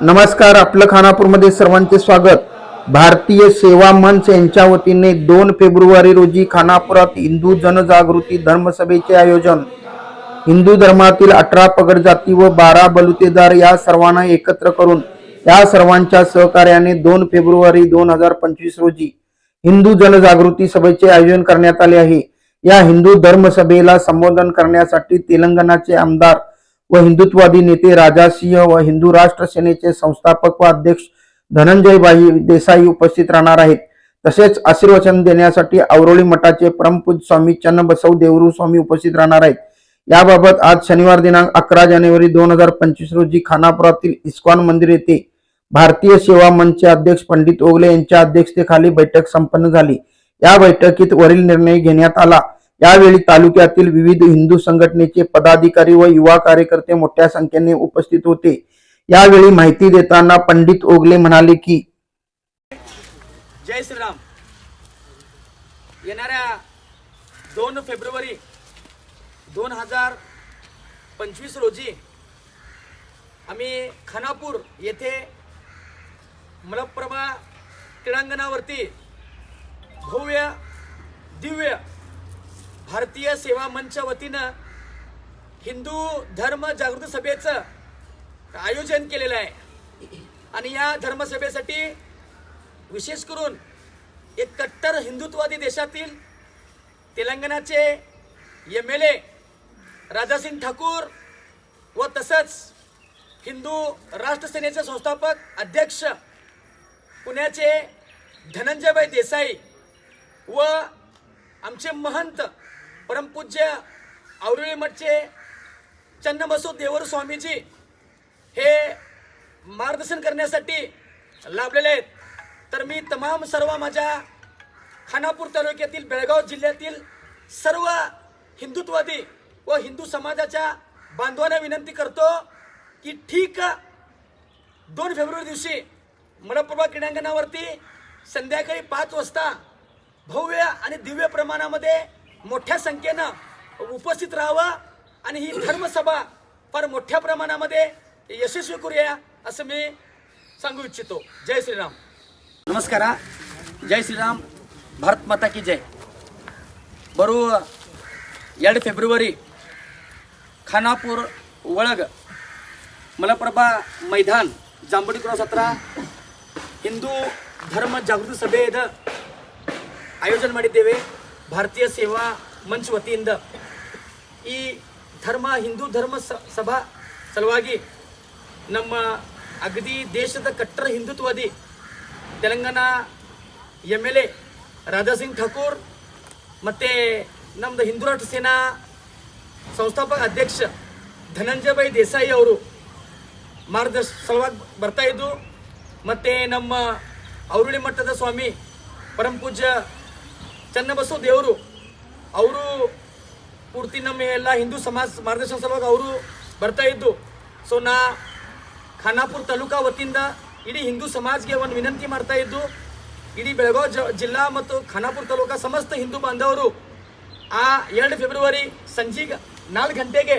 नमस्कार आपलं खानापूरमध्ये सर्वांचे स्वागत. भारतीय सेवा मंच यांच्या वतीने दोन फेब्रुवारी रोजी खानापुरात हिंदू जनजागृती धर्मसभेचे आयोजन. हिंदू धर्मातील अठरा पगड जाती व बारा बलुतेदार या सर्वांना एकत्र करून या सर्वांच्या सहकार्याने दोन फेब्रुवारी दोन हजार पंचवीस रोजी हिंदू जनजागृती सभेचे आयोजन करण्यात आले आहे. या हिंदू धर्मसभेला संबोधन करण्यासाठी तेलंगणाचे आमदार व हिंदुत्ववादी नेते राजा सिंह व हिंदू राष्ट्र सेनेचे संस्थापक व अध्यक्ष धनंजयबाई देसाई उपस्थित राहणार आहेत. तसेच आशीर्वचन देण्यासाठी आवरोळी मठाचे परमपूज स्वामी चन्नबसव देवरू स्वामी उपस्थित राहणार आहेत. याबाबत आज शनिवार दिनांक अकरा जानेवारी दोन हजार पंचवीस रोजी खानापुरातील इस्कॉन मंदिर येथे भारतीय सेवा मंचचे अध्यक्ष पंडित ओगले यांच्या अध्यक्षतेखाली बैठक संपन्न झाली. या बैठकीत वरील निर्णय घेण्यात आला. यावेळी तालुक्यातील विविध हिंदू संघटनेचे पदाधिकारी व युवा कार्यकर्ते मोठ्या संख्येने उपस्थित होते. यावेळी माहिती देताना पंडित ओगले म्हणाले की जय श्रीराम. येणाऱ्या दोन फेब्रुवारी दोन हजार पंचवीस रोजी आम्ही खानापूर येथे मलप्रभा क्रीडांगणावरती भव्य दिव्य भारतीय सेवा मंच वतीनं हिंदू धर्म जागृती सभेचं आयोजन केलेलं आहे. आणि या धर्मसभेसाठी विशेष करून एक कट्टर हिंदुत्ववादी देशातील तेलंगणाचे M L A Rajasingh Thakur व तसंच हिंदू राष्ट्रसेनेचे संस्थापक अध्यक्ष पुण्याचे धनंजयभाई देसाई व आमचे महंत परमपूज्य आवरुळी मठचे चन्नबसव देवर स्वामीजी हे मार्गदर्शन करण्यासाठी लाभलेले आहेत. तर मी तमाम सर्व माझ्या खानापूर तालुक्यातील बेळगाव जिल्ह्यातील सर्व हिंदुत्ववादी व हिंदू समाजाच्या बांधवांना विनंती करतो की ठीक दोन फेब्रुवारी दिवशी मलप्रभा क्रीडांगणावरती संध्याकाळी पाच वाजता भव्य आणि दिव्य प्रमाणामध्ये मोठ्या संख्येनं उपस्थित राहावं आणि ही धर्मसभा फार मोठ्या प्रमाणामध्ये यशस्वी करूया असं मी सांगू इच्छितो जय श्रीराम ನಮಸ್ಕಾರ ಜೈ ಶ್ರೀರಾಮ್ ಭಾರತ್ ಮಾತಾ ಕಿ ಜೈ ಬರುವ ಎರಡು ಫೆಬ್ರವರಿ ಖಾನಾಪುರ ಒಳಗೆ ಮಲಪ್ರಭಾ ಮೈದಾನ್ ಜಾಂಬುಡಿ ಕ್ರಾಸ್ ಹತ್ರ ಹಿಂದೂ ಧರ್ಮ ಜಾಗೃತಿ ಸಭೆಯದ ಆಯೋಜನೆ ಮಾಡಿದ್ದೇವೆ ಭಾರತೀಯ ಸೇವಾ ಮಂಚ್ ವತಿಯಿಂದ ಈ ಧರ್ಮ, ಹಿಂದೂ ಧರ್ಮ ಸಭಾ ಸಲುವಾಗಿ ನಮ್ಮ ಅಗದಿ ದೇಶದ ಕಟ್ಟರ ಹಿಂದುತ್ವವಾದಿ Telangana M L A Rajasingh Thakur ಮತ್ತು ನಮ್ಮದು ಹಿಂದೂ ರಾಷ್ಟ್ರ ಸೇನಾ ಸಂಸ್ಥಾಪಕ ಅಧ್ಯಕ್ಷ ಧನಂಜಯಭಾಯಿ ದೇಸಾಯಿ ಅವರು ಮಾರ್ಗದರ್ಶ ಸಲುವಾಗಿ ಬರ್ತಾಯಿದ್ದು ಮತ್ತು ನಮ್ಮ ಔರುಳಿ ಮಠದ ಸ್ವಾಮಿ ಪರಮ ಪೂಜ್ಯ ಚನ್ನಬಸವ ದೇವರು, ಅವರು ಪೂರ್ತಿ ನಮ್ಮ ಎಲ್ಲ ಹಿಂದೂ ಸಮಾಜ ಮಾರ್ಗದರ್ಶನ ಸಲುವಾಗಿ ಅವರು ಬರ್ತಾ ಇದ್ದು ಸೊ ನಾ ಖಾನಾಪುರ ತಾಲೂಕಾ ವತಿಯಿಂದ ಇಡೀ ಹಿಂದೂ ಸಮಾಜ್ಗೆ ಒಂದು ವಿನಂತಿ ಮಾಡ್ತಾ ಇದ್ದು, ಇಡೀ ಬೆಳಗಾವಿ ಜಿಲ್ಲಾ ಮತ್ತು ಖಾನಾಪುರ ತಾಲೂಕಾ ಸಮಸ್ತ ಹಿಂದೂ ಬಾಂಧವರು ಆ ಎರಡು ಫೆಬ್ರವರಿ ಸಂಜೆಗೆ ನಾಲ್ಕು ಗಂಟೆಗೆ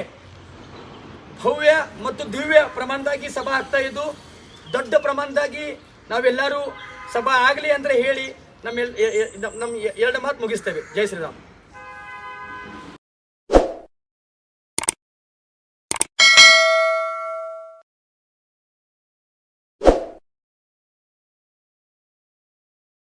ಭವ್ಯ ಮತ್ತು ದಿವ್ಯ ಪ್ರಮಾಣದಾಗಿ ಸಭಾ ಆಗ್ತಾ ಇದ್ದು, ದೊಡ್ಡ ಪ್ರಮಾಣದಾಗಿ ನಾವೆಲ್ಲರೂ ಸಭಾ ಆಗಲಿ ಅಂದರೆ ಹೇಳಿ ನಮ್ಮ ನಮ್ಮ ಎರಡು ಮಾತು ಮುಗಿಸ್ತೇವೆ. ಜೈ ಶ್ರೀರಾಮ್.